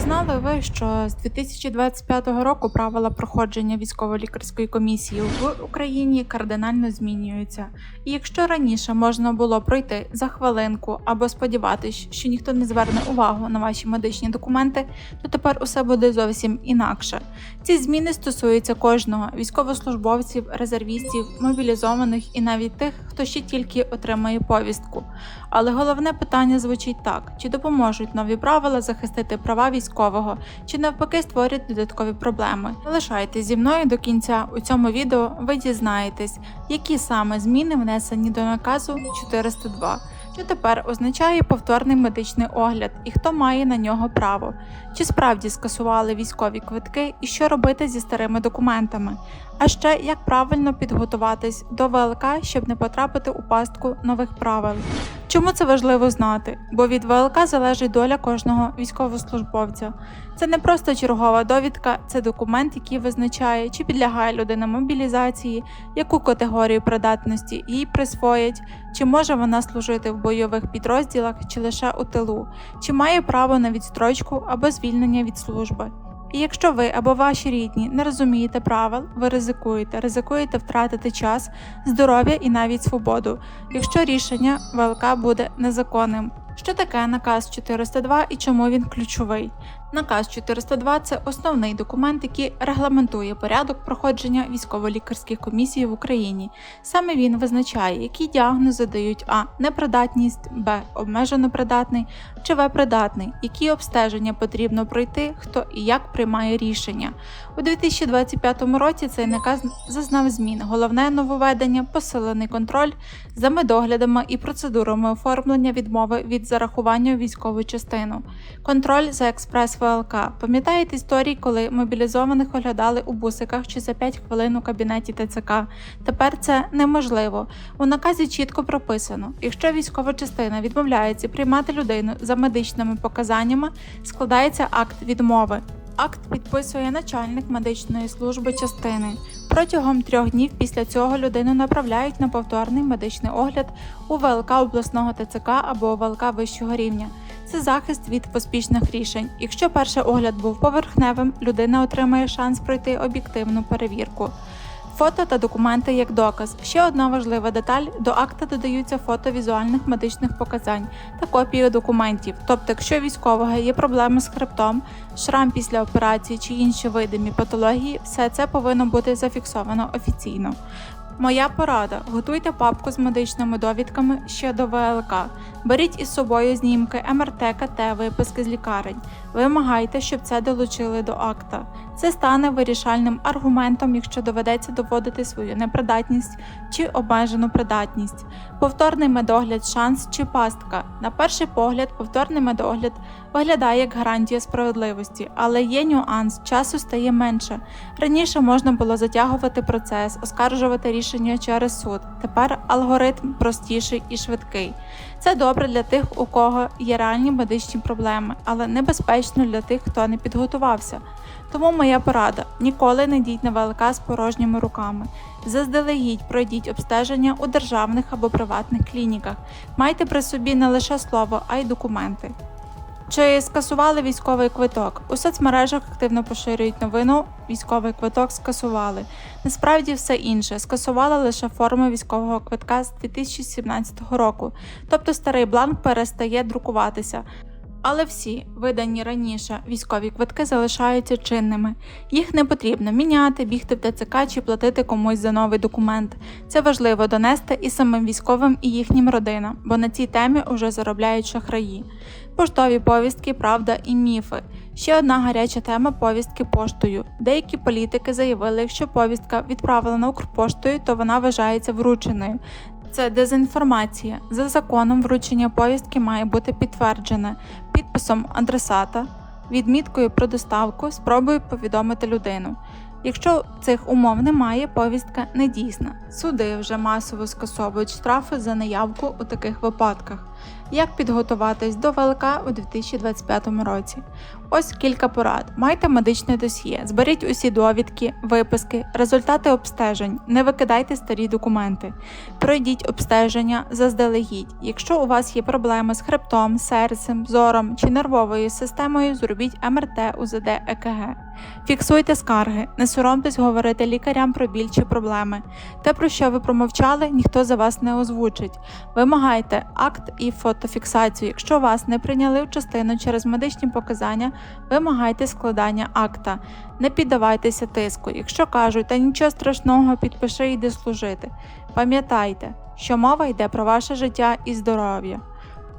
знали ви, що з 2025 року правила проходження військово-лікарської комісії в Україні кардинально змінюються? І якщо раніше можна було пройти за хвилинку або сподіватись, що ніхто не зверне увагу на ваші медичні документи, то тепер усе буде зовсім інакше. Ці зміни стосуються кожного військовослужбовців, резервістів, мобілізованих і навіть тих, хто ще тільки отримає повістку. Але головне питання звучить так: чи допоможуть нові правила захистити права військового, чи навпаки створять додаткові проблеми? Залишайтесь зі мною до кінця. У цьому відео ви дізнаєтесь, які саме зміни внесені до наказу 402, що тепер означає повторний медичний огляд і хто має на нього право, чи справді скасували військові квитки і що робити зі старими документами, а ще як правильно підготуватись до ВЛК, щоб не потрапити у пастку нових правил. Чому це важливо знати? Бо від ВЛК залежить доля кожного військовослужбовця. Це не просто чергова довідка, це документ, який визначає, чи підлягає людина мобілізації, яку категорію придатності їй присвоять, чи може вона служити в бойових підрозділах чи лише у тилу, чи має право на відстрочку або звільнення від служби. І якщо ви або ваші рідні не розумієте правил, ви ризикуєте, ризикуєте втратити час, здоров'я і навіть свободу, якщо рішення ВЛК буде незаконним. Що таке наказ 402 і чому він ключовий? Наказ 402 – це основний документ, який регламентує порядок проходження військово-лікарських комісій в Україні. Саме він визначає, які діагнози дають а. непридатність, б. обмежено придатний чи В придатний, які обстеження потрібно пройти, хто і як приймає рішення. У 2025 році цей наказ зазнав змін. Головне нововведення – посилений контроль за медоглядами і процедурами оформлення відмови від зарахування у військову частину, контроль за експрес ВЛК. Пам'ятаєте історії, коли мобілізованих оглядали у бусиках чи за 5 хвилин у кабінеті ТЦК? Тепер це неможливо. У наказі чітко прописано: якщо військова частина відмовляється приймати людину за медичними показаннями, складається акт відмови. Акт підписує начальник медичної служби частини. Протягом трьох днів після цього людину направляють на повторний медичний огляд у ВЛК обласного ТЦК або ВЛК вищого рівня. Це захист від поспішних рішень. Якщо перший огляд був поверхневим, людина отримає шанс пройти об'єктивну перевірку. Фото та документи як доказ. Ще одна важлива деталь: до акта додаються фото візуальних медичних показань та копії документів. Тобто, якщо військового є проблеми з хребтом, шрам після операції чи інші видимі патології, все це повинно бути зафіксовано офіційно. Моя порада: готуйте папку з медичними довідками ще до ВЛК. Беріть із собою знімки МРТ, КТ, виписки з лікарень. Вимагайте, щоб це долучили до акта. Це стане вирішальним аргументом, якщо доведеться доводити свою непридатність чи обмежену придатність. Повторний медогляд, шанс чи пастка. На перший погляд, повторний медогляд виглядає як гарантія справедливості, але є нюанс, часу стає менше. Раніше можна було затягувати процес, оскаржувати рішення через суд. Тепер алгоритм простіший і швидкий. Це добре для тих, у кого є реальні медичні проблеми, але небезпечно для тих, хто не підготувався. Тому моя порада: ніколи не йдіть на ВЛК з порожніми руками. Заздалегідь пройдіть обстеження у державних або приватних клініках. Майте при собі не лише слово, а й документи. Чи скасували військовий квиток? У соцмережах активно поширюють новину. Військовий квиток скасували. Насправді все інше. Скасували лише форму військового квитка з 2017 року, тобто старий бланк перестає друкуватися. Але всі видані раніше військові квитки залишаються чинними. Їх не потрібно міняти, бігти в ТЦК чи платити комусь за новий документ. Це важливо донести і самим військовим, і їхнім родинам, бо на цій темі вже заробляють шахраї. Поштові повістки, правда і міфи. Ще одна гаряча тема повістки поштою. Деякі політики заявили, якщо повістка відправлена Укрпоштою, то вона вважається врученою. Це дезінформація. За законом вручення повістки має бути підтверджене підписом адресата, відміткою про доставку, спробою повідомити людину. Якщо цих умов немає, повістка не дійсна. Суди вже масово скасовують штрафи за неявку у таких випадках. Як підготуватись до ВЛК у 2025 році? Ось кілька порад. Майте медичне досьє, зберіть усі довідки, виписки, результати обстежень, не викидайте старі документи. Пройдіть обстеження заздалегідь. Якщо у вас є проблеми з хребтом, серцем, зором чи нервовою системою, зробіть МРТ, УЗД, ЕКГ. Фіксуйте скарги, не соромтесь говорити лікарям про біль чи проблеми. Те, про що ви промовчали, ніхто за вас не озвучить. Вимагайте акт і фотофіксацію. Якщо вас не прийняли в частину через медичні показання, вимагайте складання акта. Не піддавайтеся тиску. Якщо кажуть, та нічого страшного, підпиши йди служити. Пам'ятайте, що мова йде про ваше життя і здоров'я.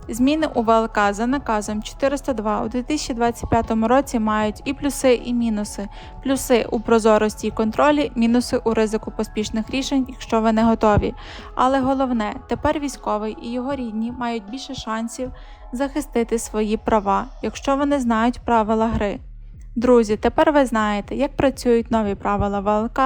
Зміни у ВЛК за наказом 402 у 2025 році мають і плюси, і мінуси. Плюси у прозорості і контролі, мінуси у ризику поспішних рішень, якщо ви не готові. Але головне, тепер військовий і його рідні мають більше шансів захистити свої права, якщо вони знають правила гри. Друзі, тепер ви знаєте, як працюють нові правила ВЛК,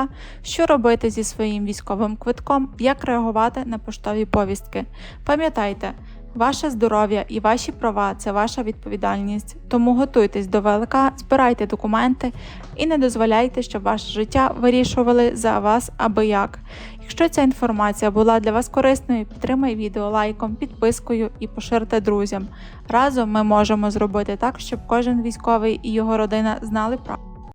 що робити зі своїм військовим квитком, як реагувати на поштові повістки. Пам'ятайте, ваше здоров'я і ваші права це ваша відповідальність. Тому готуйтесь до ВЛК, збирайте документи і не дозволяйте, щоб ваше життя вирішували за вас аби як. Якщо ця інформація була для вас корисною, підтримай відео лайком, підпискою і поширте друзям. Разом ми можемо зробити так, щоб кожен військовий і його родина знали правду.